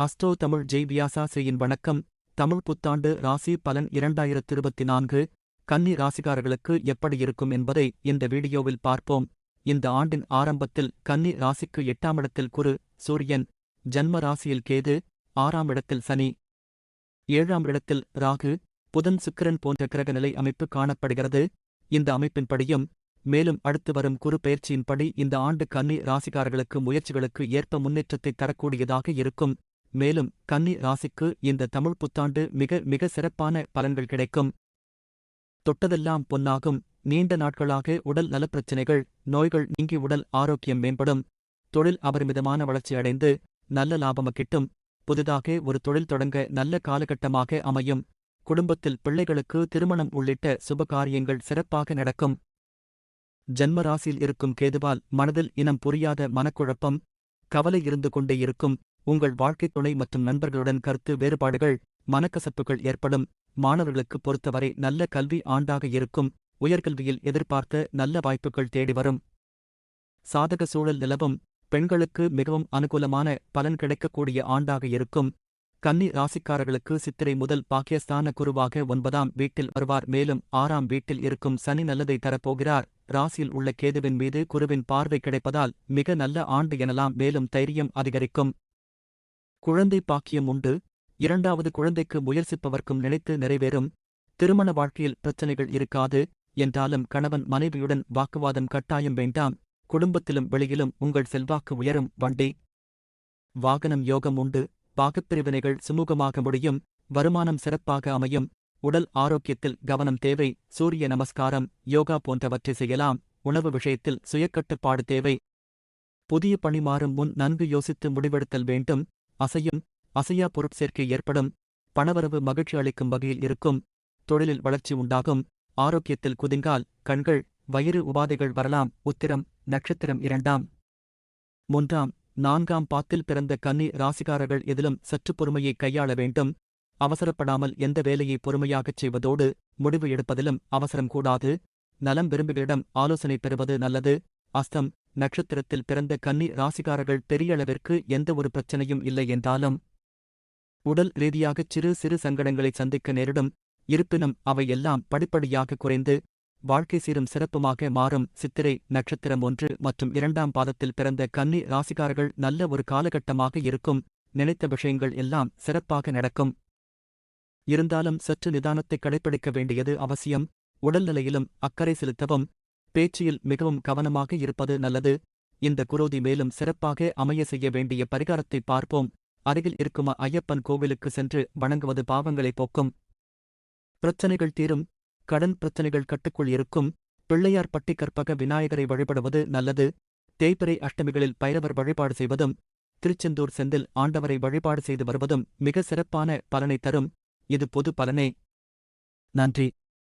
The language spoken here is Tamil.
ஹஸ்டோ தமிழ் ஜெய் வியாசாசியின் வணக்கம். தமிழ் புத்தாண்டு ராசி பலன் இரண்டாயிரத்து இருபத்தி நான்கு கன்னி ராசிக்காரர்களுக்கு எப்படி இருக்கும் என்பதை இந்த வீடியோவில் பார்ப்போம். இந்த ஆண்டின் ஆரம்பத்தில் கன்னி ராசிக்கு எட்டாம் இடத்தில் குரு சூரியன். ஜன்ம ராசியில் கேது ஆறாம் இடத்தில் சனி. ஏழாம் இடத்தில் ராகு. புதன் சுக்கிரன் போன்ற கிரகநிலை அமைப்பு காணப்படுகிறது. இந்த அமைப்பின்படியும் மேலும் அடுத்து வரும் குறு பயிற்சியின்படி இந்த ஆண்டு கன்னி ராசிக்காரர்களுக்கு முயற்சிகளுக்கு ஏற்ப முன்னேற்றத்தை தரக்கூடியதாக இருக்கும். மேலும் கன்னி ராசிக்கு இந்த தமிழ் புத்தாண்டு மிக மிக சிறப்பான பலன்கள் கிடைக்கும். தொட்டதெல்லாம் பொன்னாகும். நீண்ட நாட்களாக உடல் நலப்பிரச்சினைகள் நோய்கள் நீங்கி உடல் ஆரோக்கியம் மேம்படும். தொழில் அபரிமிதமான வளர்ச்சி அடைந்து நல்ல லாபம் கிட்டும். புதிதாக ஒரு தொழில் தொடங்க நல்ல காலகட்டமாக அமையும். குடும்பத்தில் பிள்ளைகளுக்கு திருமணம் உள்ளிட்ட சுபகாரியங்கள் சிறப்பாக நடக்கும். ஜன்ம ராசியில் இருக்கும் கேதுவால் மனதில் இனம் புரியாத மனக்குழப்பம் கவலை இருந்து கொண்டே இருக்கும். உங்கள் வாழ்க்கைத் துணை மற்றும் நண்பர்களுடன் கருத்து வேறுபாடுகள் மனக்கசப்புகள் ஏற்படும். மாணவர்களுக்கு பொறுத்தவரை நல்ல கல்வி ஆண்டாக இருக்கும். உயர்கல்வியில் எதிர்பார்த்த நல்ல வாய்ப்புகள் தேடி வரும். சாதக சூழல் நிலவும். பெண்களுக்கு மிகவும் அனுகூலமான பலன் கிடைக்கக்கூடிய ஆண்டாக இருக்கும். கன்னி ராசிக்காரர்களுக்கு சித்திரை முதல் பாகிஸ்தான குருவாக ஒன்பதாம் வீட்டில் வருவார். மேலும் ஆறாம் வீட்டில் இருக்கும் சனி நல்லதை தரப்போகிறார். ராசியில் உள்ள கேதுவின் மீது குருவின் பார்வை கிடைப்பதால் மிக நல்ல ஆண்டு எனலாம். மேலும் தைரியம் அதிகரிக்கும். குழந்தை பாக்கியம் உண்டு. இரண்டாவது குழந்தைக்கு முயற்சிப்பவர்க்கும் நினைத்து நிறைவேறும். திருமண வாழ்க்கையில் பிரச்சனைகள் இருக்காது. என்றாலும் கணவன் மனைவியுடன் வாக்குவாதம் கட்டாயம் வேண்டாம். குடும்பத்திலும் வெளியிலும் உங்கள் செல்வாக்கு உயரும் வண்டி. வாகனம் யோகம் உண்டு. பாகப்பிரிவினைகள் சுமூகமாக முடியும். வருமானம் சிறப்பாக அமையும். உடல் ஆரோக்கியத்தில் கவனம் தேவை. சூரிய நமஸ்காரம் யோகா போன்றவற்றை செய்யலாம். உணவு விஷயத்தில் சுயக்கட்டுப்பாடு தேவை. புதிய பணி மாறும் முன் நன்கு யோசித்து முடிவெடுத்தல் வேண்டும். அசையும் அசையா பொருட்சேர்க்கை ஏற்படும் பணவரவு மகிழ்ச்சி அளிக்கும் வகையில் இருக்கும் தொழிலில் வளர்ச்சி உண்டாகும் ஆரோக்கியத்தில் குதிங்கால் கண்கள் வயிறு உபாதைகள் வரலாம் உத்திரம் நட்சத்திரம் இரண்டாம். மூன்றாம் நான்காம் பாத்தில் பிறந்த கன்னி ராசிகாரர்கள் எதிலும் சற்று பொறுமையை கையாள வேண்டும் அவசரப்படாமல் எந்த வேலையை பொறுமையாகச் செய்வதோடு முடிவு எடுப்பதிலும் அவசரம் கூடாது நலம் விரும்புகளிடம் ஆலோசனை பெறுவது நல்லது அஸ்தம் நட்சத்திரத்தில் பிறந்த கன்னி ராசிகாரர்கள் பெரிய அளவிற்கு எந்த ஒரு பிரச்சனையும் இல்லை என்றாலும் உடல் ரீதியாகச் சிறு சிறு சங்கடங்களை சந்திக்க நேரிடும். இருப்பினும் அவை எல்லாம் படிப்படியாக குறைந்து வாழ்க்கை சீரும் சிறப்புமாக மாறும். சித்திரை நட்சத்திரம் ஒன்று மற்றும் இரண்டாம் பாதத்தில் பிறந்த கன்னி ராசிகாரர்கள் நல்ல ஒரு காலகட்டமாக இருக்கும். நினைத்த விஷயங்கள் எல்லாம் சிறப்பாக நடக்கும். இருந்தாலும் சற்று நிதானத்தை கடைப்பிடிக்க வேண்டியது அவசியம். உடல்நிலையிலும் அக்கறை செலுத்தவும் பேச்சில் மிகவும் கவனமாக இருப்பது நல்லது. இந்த குரோதி மேலும் சிறப்பாக அமைய செய்ய வேண்டிய பரிகாரத்தை பார்ப்போம். அருகில் இருக்கும் ஐயப்பன் கோவிலுக்கு சென்று வணங்குவது பாவங்களை போக்கும். பிரச்சனைகள் தீரும். கடன் பிரச்சனைகள் கட்டுக்குள் இருக்கும். பிள்ளையார் பட்டி கற்பக விநாயகரை வழிபடுவது நல்லது. தேய்பிரை அஷ்டமிகளில் பைரவர் வழிபாடு செய்வதும் திருச்செந்தூர் செந்தில் ஆண்டவரை வழிபாடு செய்து வருவதும் மிக சிறப்பான பலனை தரும். இது பொது பலனே. நன்றி.